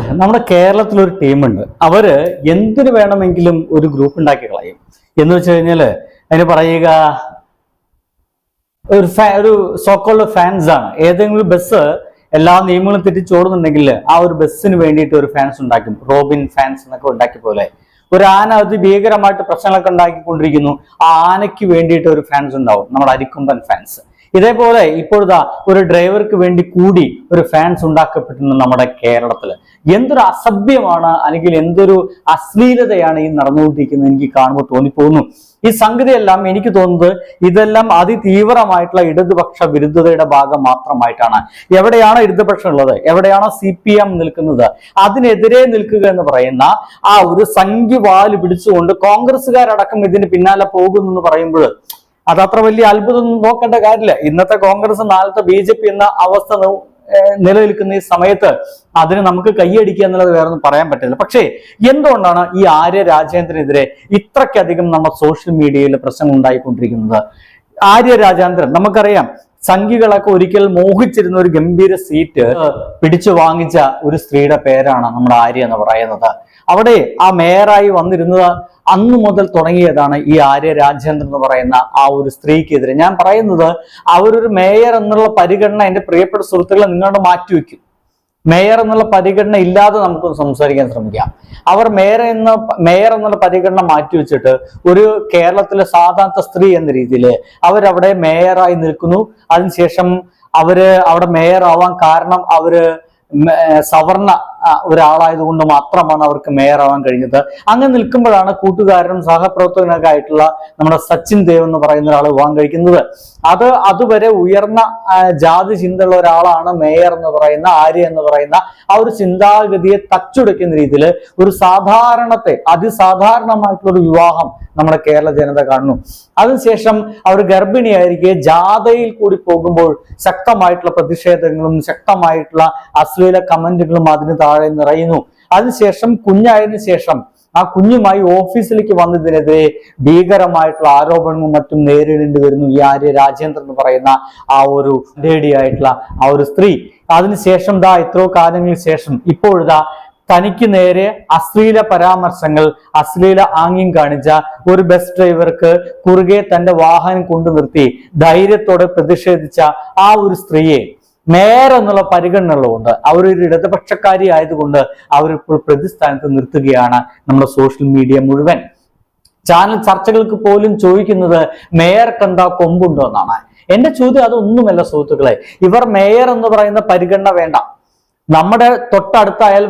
നമ്മുടെ കേരളത്തിൽ ഒരു ടീമുണ്ട്. അവർ എന്തിനു വേണമെങ്കിലും ഒരു ഗ്രൂപ്പ് ഉണ്ടാക്കി കളയും. എന്ന് വെച്ച് കഴിഞ്ഞാൽ അതിന് പറയുക ഒരു ഫാ- ഒരു സോക്കോൾഡ് ഫാൻസ് ആണ്. ഏതെങ്കിലും ബസ് എല്ലാ നിയമങ്ങളും തെറ്റിച്ചോടുന്നുണ്ടെങ്കിൽ ആ ഒരു ബസ്സിന് വേണ്ടിയിട്ട് ഒരു ഫാൻസ് ഉണ്ടാക്കും. റോബിൻ ഫാൻസ് എന്നൊക്കെ ഉണ്ടാക്കി പോലെ. ഒരു ആന അത് ഭീകരമായിട്ട് പ്രശ്നങ്ങളൊക്കെ ഉണ്ടാക്കിക്കൊണ്ടിരിക്കുന്നു. ആ ആനയ്ക്ക് വേണ്ടിയിട്ട് ഒരു ഫാൻസ് ഉണ്ടാവും. നമ്മുടെ അരിക്കൊമ്പൻ ഫാൻസ് ഇതേപോലെ ഇപ്പോഴത്തെ ഒരു ഡ്രൈവർക്ക് വേണ്ടി കൂടി ഒരു ഫാൻസ് ഉണ്ടാക്കപ്പെട്ടിട്ടുണ്ട് നമ്മുടെ കേരളത്തിൽ എന്തൊരു അസഭ്യമാണ് അല്ലെങ്കിൽ എന്തൊരു അശ്ലീലതയാണ് ഈ നടന്നുകൊണ്ടിരിക്കുന്നത് എനിക്ക് കാണുമ്പോൾ തോന്നിപ്പോകുന്നു. ഈ സംഗതിയെല്ലാം എനിക്ക് തോന്നുന്നത് ഇതെല്ലാം അതിതീവ്രമായിട്ടുള്ള ഇടതുപക്ഷ വിരുദ്ധതയുടെ ഭാഗം മാത്രമായിട്ടാണ്. എവിടെയാണ് ഇടതുപക്ഷം ഉള്ളത് എവിടെയാണോ സി പി എം നിൽക്കുന്നത് അതിനെതിരെ നിൽക്കുക എന്ന് പറയുന്ന ആ ഒരു സംഖ്യ വാൽ പിടിച്ചുകൊണ്ട് കോൺഗ്രസ്സുകാരടക്കം ഇതിന് പിന്നാലെ പോകുന്നു പറയുമ്പോൾ അത് അത്ര വലിയ അത്ഭുതം നോക്കേണ്ട കാര്യമില്ല. ഇന്നത്തെ കോൺഗ്രസ് നാളത്തെ ബി ജെ പി എന്ന അവസ്ഥ നിലനിൽക്കുന്ന ഈ സമയത്ത് അതിന് നമുക്ക് കൈയടിക്കുക എന്നുള്ളത് വേറെ ഒന്നും പറയാൻ പറ്റില്ല. പക്ഷേ എന്തുകൊണ്ടാണ് ഈ ആര്യ രാജേന്ദ്രനെതിരെ ഇത്രയ്ക്കധികം നമ്മൾ സോഷ്യൽ മീഡിയയിൽ പ്രശ്നങ്ങൾ ഉണ്ടായിക്കൊണ്ടിരിക്കുന്നത്? ആര്യ രാജേന്ദ്രൻ നമുക്കറിയാം സംഘികളൊക്കെ ഒരിക്കൽ മോഹിച്ചിരുന്ന ഒരു ഗംഭീര സീറ്റ് പിടിച്ചു വാങ്ങിച്ച ഒരു സ്ത്രീയുടെ പേരാണ് നമ്മുടെ ആര്യ എന്ന് പറയുന്നത്. അവിടെ ആ മേയറായി വന്നിരുന്നത് അന്നു മുതൽ തുടങ്ങിയതാണ് ഈ ആര്യ രാജേന്ദ്രൻ എന്ന് പറയുന്ന ആ ഒരു സ്ത്രീക്കെതിരെ. ഞാൻ പറയുന്നത് അവരൊരു മേയർ എന്നുള്ള പരിഗണന എന്റെ പ്രിയപ്പെട്ട സുഹൃത്തുക്കളെ നിങ്ങളോട് മാറ്റിവെക്കും മേയർ എന്നുള്ള പരിഗണന ഇല്ലാതെ നമുക്ക് സംസാരിക്കാൻ ശ്രമിക്കാം. അവർ മേയർ എന്ന മേയർ എന്നുള്ള പരിഗണന മാറ്റി വെച്ചിട്ട് ഒരു കേരളത്തിലെ സാധാരണ സ്ത്രീ എന്ന രീതിയിൽ അവരവിടെ മേയറായി നിൽക്കുന്നു. അതിനുശേഷം അവർ അവിടെ മേയർ ആവാൻ കാരണം അവർ സവർണ ഒരാളായതുകൊണ്ട് മാത്രമാണ് അവർക്ക് മേയർ ആവാൻ കഴിഞ്ഞത്. അങ്ങനെ നിൽക്കുമ്പോഴാണ് കൂട്ടുകാരനും സഹപ്രവർത്തകനൊക്കെ ആയിട്ടുള്ള നമ്മുടെ സച്ചിൻ ദേവ് എന്ന് പറയുന്ന ഒരാൾ വിവാഹം കഴിക്കുന്നത്. അത് അതുവരെ ഉയർന്ന ജാതി ചിന്തയുള്ള ഒരാളാണ് മേയർ എന്ന് പറയുന്ന ആര്യ എന്ന് പറയുന്ന ആ ഒരു ചിന്താഗതിയെ തച്ചുടയ്ക്കുന്ന രീതിയിൽ ഒരു സാധാരണത്തെ അതിസാധാരണമായിട്ടുള്ള ഒരു വിവാഹം നമ്മുടെ കേരള ജനത കാണുന്നു. അതിനുശേഷം അവർ ഗർഭിണിയായിരിക്കെ ജാഥയിൽ കൂടി പോകുമ്പോൾ ശക്തമായിട്ടുള്ള പ്രതിഷേധങ്ങളും ശക്തമായിട്ടുള്ള അശ്ലീല കമന്റുകളും അതിന് താഴെ നിറയുന്നു. അതിനുശേഷം കുഞ്ഞായതിനു ശേഷം ആ കുഞ്ഞുമായി ഓഫീസിലേക്ക് വന്നതിനെതിരെ ഭീകരമായിട്ടുള്ള ആരോപണങ്ങളും മറ്റും നേരിടേണ്ടി വരുന്നു. ഈ ആര്യ രാജേന്ദ്രൻ എന്ന് പറയുന്ന ആ ഒരു ലേഡിയായിട്ടുള്ള ആ ഒരു സ്ത്രീ. അതിനുശേഷം ദാ ഇത്രയോ കാലങ്ങൾക്ക് ശേഷം ഇപ്പോഴിതാ തനിക്ക് നേരെ അശ്ലീല പരാമർശങ്ങൾ അശ്ലീല ആംഗ്യം കാണിച്ച ഒരു ബസ് ഡ്രൈവർക്ക് കുറുകെ തന്റെ വാഹനം കൊണ്ടു നിർത്തി ധൈര്യത്തോടെ പ്രതിഷേധിച്ച ആ ഒരു സ്ത്രീയെ മേയർ എന്നുള്ള പരിഗണന ഉള്ളതുകൊണ്ട് അവരൊരു ഇടതുപക്ഷക്കാരി ആയതുകൊണ്ട് അവരിപ്പോൾ പ്രതിസ്ഥാനത്ത് നിർത്തുകയാണ് നമ്മുടെ സോഷ്യൽ മീഡിയ മുഴുവൻ. ചാനൽ ചർച്ചകൾക്ക് പോലും ചോദിക്കുന്നത് മേയർക്ക് എന്താ കൊമ്പുണ്ടോ എന്നാണ്. എന്റെ ചോദ്യം അതൊന്നുമല്ല സുഹൃത്തുക്കളെ. ഇവർ മേയർ എന്ന് പറയുന്ന പരിഗണന വേണ്ട. നമ്മുടെ തൊട്ടടുത്ത അയൽ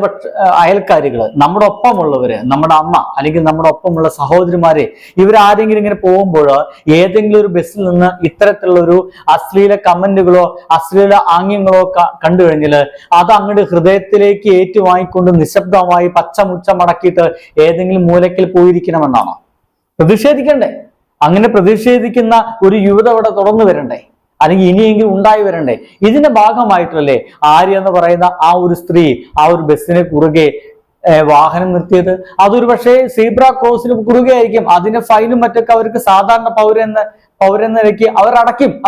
അയൽക്കാരികൾ നമ്മുടെ ഒപ്പമുള്ളവര് നമ്മുടെ അമ്മ അല്ലെങ്കിൽ നമ്മുടെ ഒപ്പമുള്ള സഹോദരിമാരെ ഇവരാരെങ്കിലും ഇങ്ങനെ പോകുമ്പോൾ ഏതെങ്കിലും ഒരു ബസ്സിൽ നിന്ന് ഇത്തരത്തിലുള്ള ഒരു അശ്ലീല കമന്റുകളോ അശ്ലീല ആംഗ്യങ്ങളോ കണ്ടു കഴിഞ്ഞാൽ അത് അങ്ങോട്ട് ഹൃദയത്തിലേക്ക് ഏറ്റുവാങ്ങിക്കൊണ്ട് നിശബ്ദമായി പച്ചമുച്ച മടക്കിയിട്ട് ഏതെങ്കിലും മൂലക്കിൽ പോയിരിക്കണമെന്നാണോ? പ്രതിഷേധിക്കണ്ടേ? അങ്ങനെ പ്രതിഷേധിക്കുന്ന ഒരു യുവത അവിടെ തുറന്നു വരണ്ടേ? അല്ലെങ്കിൽ ഇനിയെങ്കിലും ഉണ്ടായി വരണ്ടേ? ഇതിന്റെ ഭാഗമായിട്ടല്ലേ ആര്യ എന്ന് പറയുന്ന ആ ഒരു സ്ത്രീ ആ ഒരു ബസ്സിന് കുറുകെ വാഹനം നിർത്തിയത്? അതൊരു പക്ഷേ സീബ്ര ക്രോസിന് കുറുകെ ആയിരിക്കും അതിന്റെ ഫൈനും മറ്റൊക്കെ അവർക്ക് സാധാരണ പൗരെന്ന് പൗരെന്ന നിലയ്ക്ക് അവർ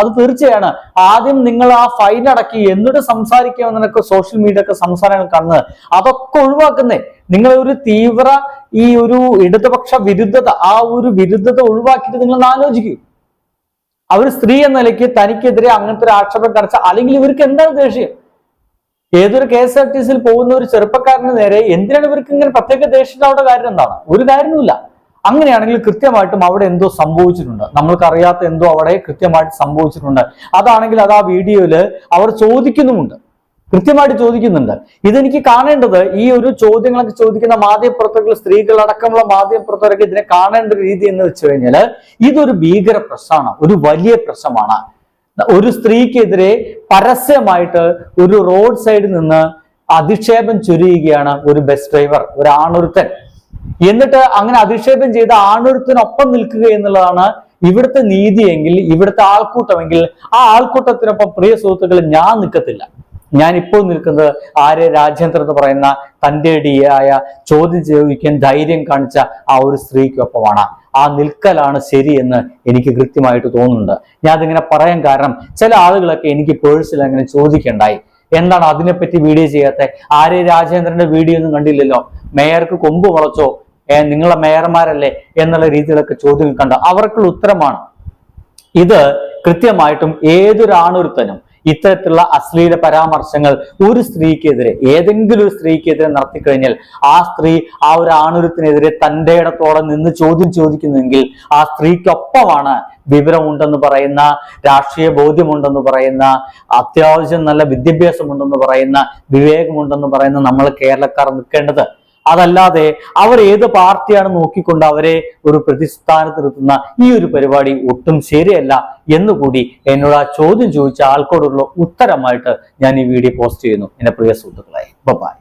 അത് തീർച്ചയാണ്. ആദ്യം നിങ്ങൾ ആ ഫൈൻ അടക്കി എന്നിട്ട് സംസാരിക്കാമെന്നൊക്കെ സോഷ്യൽ മീഡിയ ഒക്കെ സംസാരങ്ങൾ കാണുന്നത് അതൊക്കെ ഒഴിവാക്കുന്നേ. നിങ്ങൾ ഒരു തീവ്ര ഈ ഒരു ഇടതുപക്ഷ വിരുദ്ധത ആ ഒരു വിരുദ്ധത ഒഴിവാക്കിയിട്ട് നിങ്ങൾ ആലോചിക്കൂ. അവർ സ്ത്രീ എന്ന നിലയ്ക്ക് തനിക്കെതിരെ അങ്ങനത്തെ ഒരു ആക്ഷേപം കടച്ച അല്ലെങ്കിൽ ഇവർക്ക് എന്താണ് ദേഷ്യം? ഏതൊരു കെ എസ് ആർ ടി സിയിൽ പോകുന്ന ഒരു ചെറുപ്പക്കാരന് നേരെ എന്തിനാണ് ഇവർക്ക് ഇങ്ങനെ പ്രത്യേക ദേഷ്യത്തോടെ കാര്യം എന്താണ്? ഒരു കാര്യമില്ല അങ്ങനെയാണെങ്കിൽ കൃത്യമായിട്ടും അവിടെ എന്തോ സംഭവിച്ചിട്ടുണ്ട്. നമ്മൾക്കറിയാത്ത എന്തോ അവിടെ കൃത്യമായിട്ട് സംഭവിച്ചിട്ടുണ്ട്. അതാണെങ്കിൽ അത് ആ വീഡിയോയിൽ അവർ ചോദിക്കുന്നുമുണ്ട്. കൃത്യമായിട്ട് ചോദിക്കുന്നുണ്ട്. ഇതെനിക്ക് കാണേണ്ടത് ഈ ഒരു ചോദ്യങ്ങളൊക്കെ ചോദിക്കുന്ന മാധ്യമപ്രവർത്തകർ സ്ത്രീകളടക്കമുള്ള മാധ്യമപ്രവർത്തകർക്ക് ഇതിനെ കാണേണ്ട രീതി എന്ന് വെച്ച് കഴിഞ്ഞാൽ ഇതൊരു ഭീകര പ്രശ്നമാണ് ഒരു വലിയ പ്രശ്നമാണ്. ഒരു സ്ത്രീക്കെതിരെ പരസ്യമായിട്ട് ഒരു റോഡ് സൈഡിൽ നിന്ന് അധിക്ഷേപം ചൊരിയുകയാണ് ഒരു ബസ് ഡ്രൈവർ ഒരു ആണൊരുത്തൻ. എന്നിട്ട് അങ്ങനെ അധിക്ഷേപം ചെയ്ത ആണൊരുത്തിനൊപ്പം നിൽക്കുക എന്നുള്ളതാണ് ഇവിടുത്തെ നീതിയെങ്കിൽ ഇവിടുത്തെ ആൾക്കൂട്ടമെങ്കിൽ ആ ആൾക്കൂട്ടത്തിനൊപ്പം പ്രിയ സുഹൃത്തുക്കൾ ഞാൻ നിൽക്കത്തില്ല. ഞാൻ ഇപ്പോൾ നിൽക്കുന്നത് ആര്യ രാജേന്ദ്രൻ എന്ന് പറയുന്ന തന്റെ ഇടിയായ ചോദ്യം ചോദിക്കാൻ ധൈര്യം കാണിച്ച ആ ഒരു സ്ത്രീക്കൊപ്പമാണ്. ആ നിൽക്കലാണ് ശരി എന്ന് എനിക്ക് കൃത്യമായിട്ട് തോന്നുന്നുണ്ട്. ഞാൻ അതിങ്ങനെ പറയാൻ കാരണം ചില ആളുകളൊക്കെ എനിക്ക് പേഴ്സിൽ അങ്ങനെ ചോദിക്കണ്ടായി. എന്താണ് അതിനെപ്പറ്റി വീഡിയോ ചെയ്യാത്ത? ആര്യ രാജേന്ദ്രന്റെ വീഡിയോ ഒന്നും കണ്ടില്ലല്ലോ? മേയർക്ക് കൊമ്പ് മുളച്ചോ? നിങ്ങളെ മേയർമാരല്ലേ? എന്നുള്ള രീതിയിലൊക്കെ ചോദ്യം കണ്ട അവർക്കുള്ള ഉത്തരമാണ്. ഇത് കൃത്യമായിട്ടും ഏതൊരാണൊരുത്തനും ഇത്തരത്തിലുള്ള അശ്ലീല പരാമർശങ്ങൾ ഒരു സ്ത്രീക്കെതിരെ ഏതെങ്കിലും ഒരു സ്ത്രീക്കെതിരെ നടത്തിക്കഴിഞ്ഞാൽ ആ സ്ത്രീ ആ ഒരു ആണുരത്തിനെതിരെ തന്റെ ഇടത്തോടെ നിന്ന് ചോദ്യം ചോദിക്കുന്നെങ്കിൽ ആ സ്ത്രീക്കൊപ്പമാണ് വിവരമുണ്ടെന്ന് പറയുന്ന രാഷ്ട്രീയ ബോധ്യമുണ്ടെന്ന് പറയുന്ന അത്യാവശ്യം നല്ല വിദ്യാഭ്യാസമുണ്ടെന്ന് പറയുന്ന വിവേകമുണ്ടെന്ന് പറയുന്ന നമ്മൾ കേരളക്കാർ നിൽക്കേണ്ടത്. അതല്ലാതെ അവർ ഏത് പാർട്ടിയാണ് നോക്കിക്കൊണ്ട് അവരെ ഒരു പ്രതിസ്ഥാനത്ത് നിർത്തുന്ന ഈ ഒരു പരിപാടി ഒട്ടും ശരിയല്ല എന്നുകൂടി എന്നോട് ആ ചോദ്യം ചോദിച്ച ആൾക്കോടുള്ള ഉത്തരമായിട്ട് ഞാൻ ഈ വീഡിയോ പോസ്റ്റ് ചെയ്യുന്നു. എന്റെ പ്രിയ സുഹൃത്തുക്കളായി ബൈ